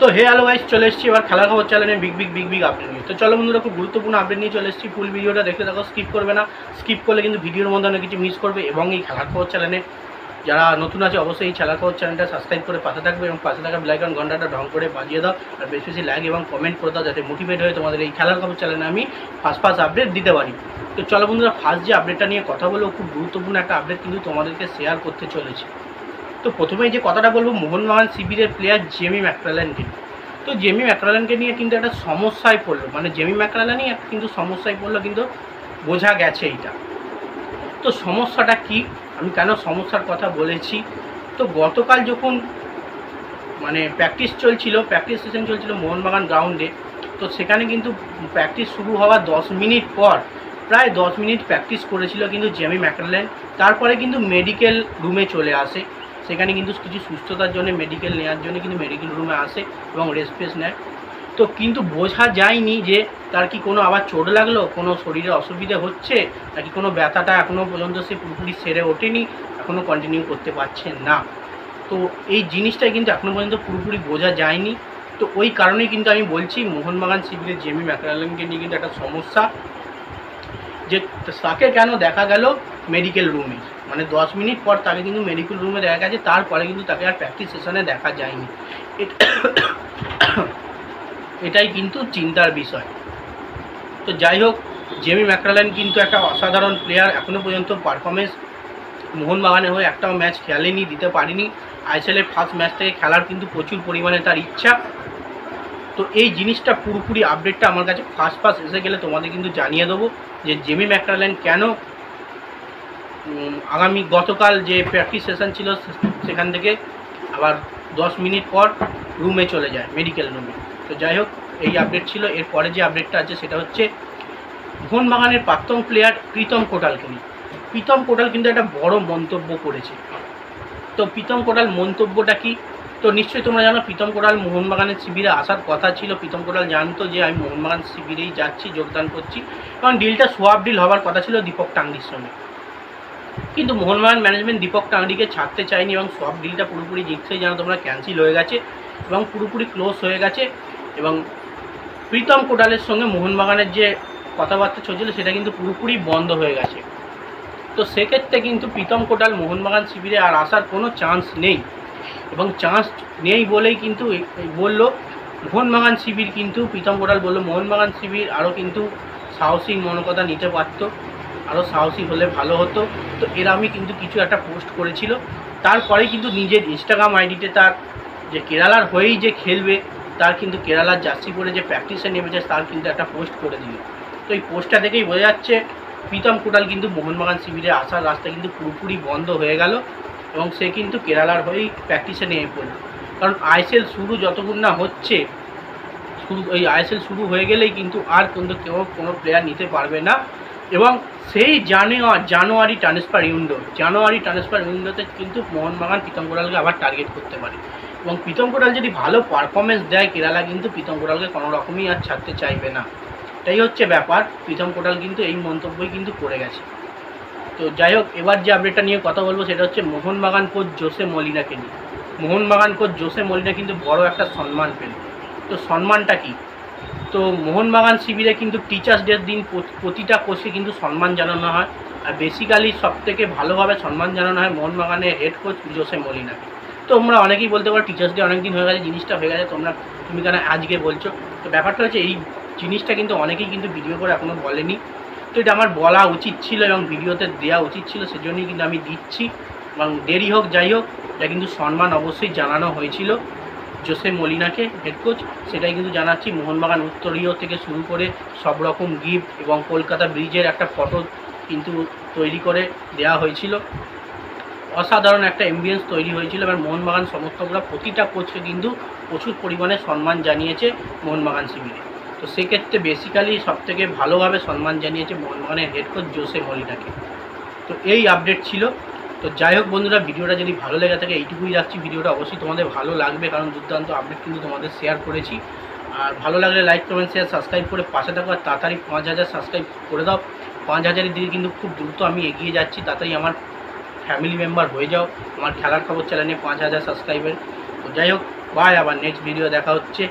তো হে hello guys চলে এসেছি এবার খেলার খবর চ্যানেলে big big big big update নিয়ে। তো চলো বন্ধুরা, খুব গুরুত্বপূর্ণ আপডেট নিয়ে চলে এসেছি। ফুল ভিডিওটা দেখতে থাকো স্কিপ করবে না। স্কিপ করলে কিন্তু ভিডিওর মধ্যে অনেক কিছু মিস করবে এবং এই খেলার খবর চ্যানেলে যারা নতুন আছে, অবশ্যই এই খেলার খবর চ্যানেলটা সাবস্ক্রাইব করে পাশে থাকবে এবং পাশে থাকা ব্লাইকন ঘন্টাটা ঢং করে বাজিয়ে দাও আর বেশি বেশি লাইক এবং কমেন্ট করে দাও যাতে মোটিভেট হয়ে তোমাদের এই খেলার খবর চ্যানেলে আমি ফার্স্ট ফার্স্ট আপডেট দিতে পারি। তো চলো বন্ধুরা ফার্স্ট যে আপডেটটা নিয়ে কথা বলব, খুব গুরুত্বপূর্ণ একটা আপডেট কিন্তু তোমাদেরকে শেয়ার করতে চলেছে। তো প্রথমেই যে কথাটা বলব মোহনবাগান শিবিরের প্লেয়ার জেমি ম্যাকরালেনকে তো জেমি ম্যাকরালেনকে নিয়ে কিন্তু একটা সমস্যায় পড়ল। মানে জেমি ম্যাকরালেনই কিন্তু সমস্যায় পড়ল কিন্তু বোঝা গেছে এইটা। তো সমস্যাটা কি? আমি কেন সমস্যার কথা বলেছি? তো গতকাল যখন মানে প্র্যাকটিস চলছিল প্র্যাকটিস সেশন চলছিল মোহনবাগান গ্রাউন্ডে তো সেখানে কিন্তু প্র্যাকটিস শুরু হওয়ার দশ মিনিট পর, প্রায় দশ মিনিট প্র্যাকটিস করেছিল কিন্তু জেমি ম্যাকরালেন তারপরে কিন্তু মেডিকেল রুমে চলে আসে। সেখানে কিন্তু কিছু সুস্থতার জন্য মেডিকেল নেওয়ার জন্য কিন্তু মেডিকেল রুমে আসে এবং রেস্ট নেয়। তো কিন্তু বোঝা যায়নি যে তার কি কোনো আবার চোট লাগল, কোনো শরীরে অসুবিধা হচ্ছে নাকি কোনো ব্যথাটা এখনও পর্যন্ত সে পুরোপুরি সেরে ওঠেনি এখনও কন্টিনিউ করতে পারছে না। তো এই জিনিসটাই কিন্তু এখনও পর্যন্ত পুরোপুরি বোঝা যায়নি। তো ওই কারণেই কিন্তু আমি বলছি, মোহনবাগান শিবিরের জেমি ম্যাকরালেনকে নিয়ে কিন্তু একটা সমস্যা, যে তাকে কেন দেখা গেল মেডিকেল রুমে মানে দশ মিনিট পর তাকে কিন্তু মেডিকেল রুমে দেখা গেছে, তারপরে কিন্তু তাকে আর প্র্যাকটিস সেশনে দেখা যায়নি। এটাই কিন্তু চিন্তার বিষয়। তো যাই হোক জেমি ম্যাকরালেন কিন্তু একটা অসাধারণ প্লেয়ার এখনও পর্যন্ত পারফরমেন্স মোহনবাগানে হয়ে একটাও ম্যাচ খেলেনি, দিতে পারিনি। আইএসএলের ফার্স্ট ম্যাচ থেকে খেলার কিন্তু প্রচুর পরিমাণে তার ইচ্ছা। তো এই জিনিসটা পুরোপুরি আপডেটটা আমার কাছে ফার্স্ট ফার্স্ট এসে গেলে তোমাদের কিন্তু জানিয়ে দেবো যে জেমি ম্যাকরালেন কেন আগামী গতকাল যে প্র্যাকটিস সেশন ছিল সেখান থেকে আবার দশ মিনিট পর রুমে চলে যায় মেডিকেল রুমে তো যাই হোক, এই আপডেট ছিল। এরপরে যে আপডেটটা আছে সেটা হচ্ছে মোহনবাগানের প্রাক্তন প্লেয়ার প্রীতম কোটালকে নিয়ে প্রীতম কোটাল কিন্তু একটা বড় মন্তব্য করেছে। তো প্রীতম কোটাল মন্তব্যটা কি? তো নিশ্চয়ই তোমরা জানো, প্রীতম কোটাল মোহনবাগানের শিবিরে আসার কথা ছিল। প্রীতম কোটাল জানতো যে আমি মোহনবাগান শিবিরেই যাচ্ছি, যোগদান করছি। কারণ ডিলটা সোয়াব ডিল হওয়ার কথা ছিল দীপক টাঙ্গির সঙ্গে। কিন্তু মোহনবাগান ম্যানেজমেন্ট দীপক টাঙ্গিকে ছাড়তে চায়নি এবং সব ডিলটা পুরোপুরি জিতছেই জানো তোমরা ক্যান্সেল হয়ে গেছে এবং পুরোপুরি ক্লোজ হয়ে গেছে এবং প্রীতম কোটালের সঙ্গে মোহনবাগানের যে কথাবার্তা চলছিল সেটা কিন্তু পুরোপুরি বন্ধ হয়ে গেছে। তো সেক্ষেত্রে কিন্তু প্রীতম কোটাল মোহনবাগান শিবিরে আর আসার কোনো চান্স নেই এবং চান্স নেই বলেই কিন্তু বলল মোহনবাগান শিবির কিন্তু, প্রীতম কোটাল বলল, মোহনবাগান শিবির আরও কিন্তু সাহসী মনোকথা নিতে পারতো। আরও সাহসী হলে ভালো হতো। তো এর আমি কিন্তু কিছু একটা পোস্ট করেছিল। তারপরে কিন্তু নিজের ইনস্টাগ্রাম আইডিতে তার যে কেরালার হয়েই যে খেলবে, তার কিন্তু কেরালার জার্সি পরে যে প্র্যাকটিসে নেমেছে, তার কিন্তু একটা পোস্ট করে দিল। তো এই পোস্টটা দেখেই বোঝা যাচ্ছে, প্রীতম কোটাল কিন্তু মোহনবাগান শিবিরে আসার রাস্তা কিন্তু পুরোপুরি বন্ধ হয়ে গেল এবং সে কিন্তু কেরালার হয়েই প্র্যাকটিসে নেমে পড়ল। কারণ আইএসএল শুরু যতক্ষণ না হচ্ছে, শুরু, এই আইএসএল শুরু হয়ে গেলেই কিন্তু আর কিন্তু কেউ কোনো প্লেয়ার নিতে পারবে না। এবং সেই January January transfer window January transfer উইন্ডোতে কিন্তু মোহনবাগান প্রীতম কোটালকে আবার টার্গেট করতে পারে। এবং প্রীতম কোটাল যদি ভালো পারফরমেন্স দেয়, কেরালা কিন্তু প্রীতম কোটালকে কোনো রকমই আর ছাড়তে চাইবে না। এটাই হচ্ছে ব্যাপার, প্রীতম কোটাল কিন্তু এই মন্তব্যই কিন্তু করে গেছে। তো যাই হোক, এবার যে আপডেটটা নিয়ে কথা বলব, সেটা হচ্ছে মোহনবাগান কোচ জোসে মলিনাকে নিয়ে। মোহনবাগান কোচ জোসে মলিনা কিন্তু বড় একটা সম্মান পেল। তো সম্মানটা কি? তো মোহনবাগান শিবিরে কিন্তু টিচার্স ডের দিন প্রতিটা কোচকে কিন্তু সম্মান জানানো হয়। আর বেসিক্যালি সব থেকে ভালোভাবে সম্মান জানানো হয় মোহনবাগানের হেড কোচ জোসে মলিনাকে তোমরা অনেকেই বলতে পারো টিচার্স ডে অনেক দিন হয়ে গেছে, জিনিসটা হয়ে গেছে, তোমরা, তুমি কেন আজকে বলছো? তো ব্যাপারটা হচ্ছে এই জিনিসটা কিন্তু অনেকেই কিন্তু ভিডিও করে এখনও বলেনি। তো এটা আমার বলা উচিত ছিল এবং ভিডিওতে দেওয়া উচিত ছিল, সেজন্যই কিন্তু আমি দিচ্ছি। এবং দেরি হোক, যাই হোক, এটা কিন্তু সম্মান অবশ্যই জানানো হয়েছিল। জোসে মলিনাকে হেড কোচ, সেটাই কিন্তু জানাচ্ছি। মোহনবাগান উত্তরীয় থেকে শুরু করে সব রকম গিফট এবং কলকাতা ব্রিজের একটা ফটো কিন্তু তৈরি করে দেওয়া হয়েছিল। অসাধারণ একটা এমবিয়েন্স তৈরি হয়েছিল এবার মোহনবাগান সমর্থকরা প্রতিটা কোচকে কিন্তু প্রচুর পরিমাণে সম্মান জানিয়েছে মোহনবাগান শিবিরে। তো সেক্ষেত্রে বেসিক্যালি সবথেকে ভালোভাবে সম্মান জানিয়েছে মোহনবাগানের হেড কোচ জোসে মলিনাকে। তো এই আপডেট ছিল। তো যাই হোক বন্ধুরা, ভিডিওটা যদি ভালো লেগে থাকে, এইটুকুই রাখছি। ভিডিওটা অবশ্যই তোমাদের ভালো লাগবে, কারণ দুর্দান্ত আপডেট কিন্তু তোমাদের শেয়ার করেছি। আর ভালো লাগলে লাইক কমেন্ট শেয়ার সাবস্ক্রাইব করে পাশে থাকো, আর তাড়াতাড়ি পাঁচ হাজার সাবস্ক্রাইব করে দাও। পাঁচ হাজারের দিকে কিন্তু খুব দ্রুত আমি এগিয়ে যাচ্ছি। তাড়াতাড়ি আমার ফ্যামিলি মেম্বার হয়ে যাও। আমার খেলার খবর চ্যানেলে পাঁচ হাজার সাবস্ক্রাইবের তো যাই হোক বাই আবার নেক্সট ভিডিও দেখা হচ্ছে।